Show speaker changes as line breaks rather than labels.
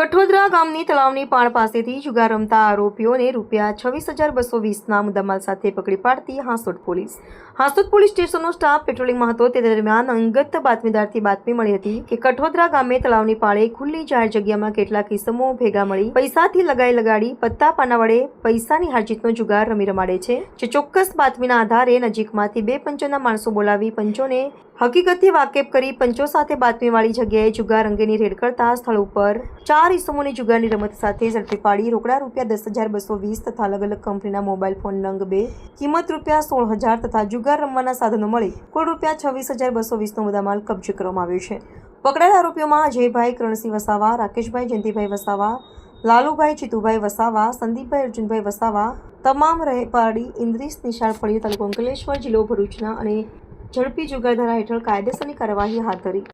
કઠોદરા ગામની તળાવની પાળ પાસેથી જુગાર રમતા આરોપીઓને રૂપિયા છવ્વીસ હજાર બસો વીસના મુદ્દામાલ સાથે પકડી પાડતી હાંસોદ પોલીસ. હાંસોદ પોલીસ સ્ટેશનનો સ્ટાફ પેટ્રોલિંગમાં હતો. તે દરમિયાન અંગત બાતમીદારથી બાતમી મળી હતી કે કઠોદરા ગામે તળાવની પાળે ખુલ્લી જાહેર જગ્યામાં કેટલાક કિસમો ભેગા મળી પૈસાથી લગાઈ લગાડી પત્તા પાના વડે પૈસાની હારજીતનો જુગાર રમી રમાડે છે, જે ચોક્કસ બાતમીના આધારે નજીકમાંથી બે પંચોના માણસો બોલાવી પંચોને હકીકતથી વાકેફ કરી પંચો સાથે બાતમીવાળી જગ્યાએ જુગાર અંગેની રેડ કરતા સ્થળ ઉપર ચાર ઇસમોની જુગારની રમત સાથે ઝડપી પાડી. રોકડા રૂપિયા દસ હજાર બસો વીસ તથા અલગ અલગ કંપનીના મોબાઈલ ફોન નંગ બે. કિંમત રૂપિયા સોળ હજાર તથા જુગાર રમવાના સાધનો મળી. કુલ રૂપિયા છવ્વીસ હજાર બસો વીસનો મુદ્દામાલ કબજે કરવામાં આવ્યો છે. પકડાયેલા આરોપીઓમાં અજયભાઈ, કરણસિંહ વસાવા, રાકેશભાઈ, જયંતિભાઈ વસાવા, લાલુભાઈ, ચિતુભાઈ વસાવા, સંદીપભાઈ, અર્જુનભાઈ વસાવા, તમામ રહેપાડી ઇન્દ્રિશ નિશાળ ફળી તાલુકો અંકલેશ્વર, જિલ્લો ભરૂચના અને ઝડપી જુગારધારા હેઠળ કાયદેસરની કાર્યવાહી હાથ ધરી.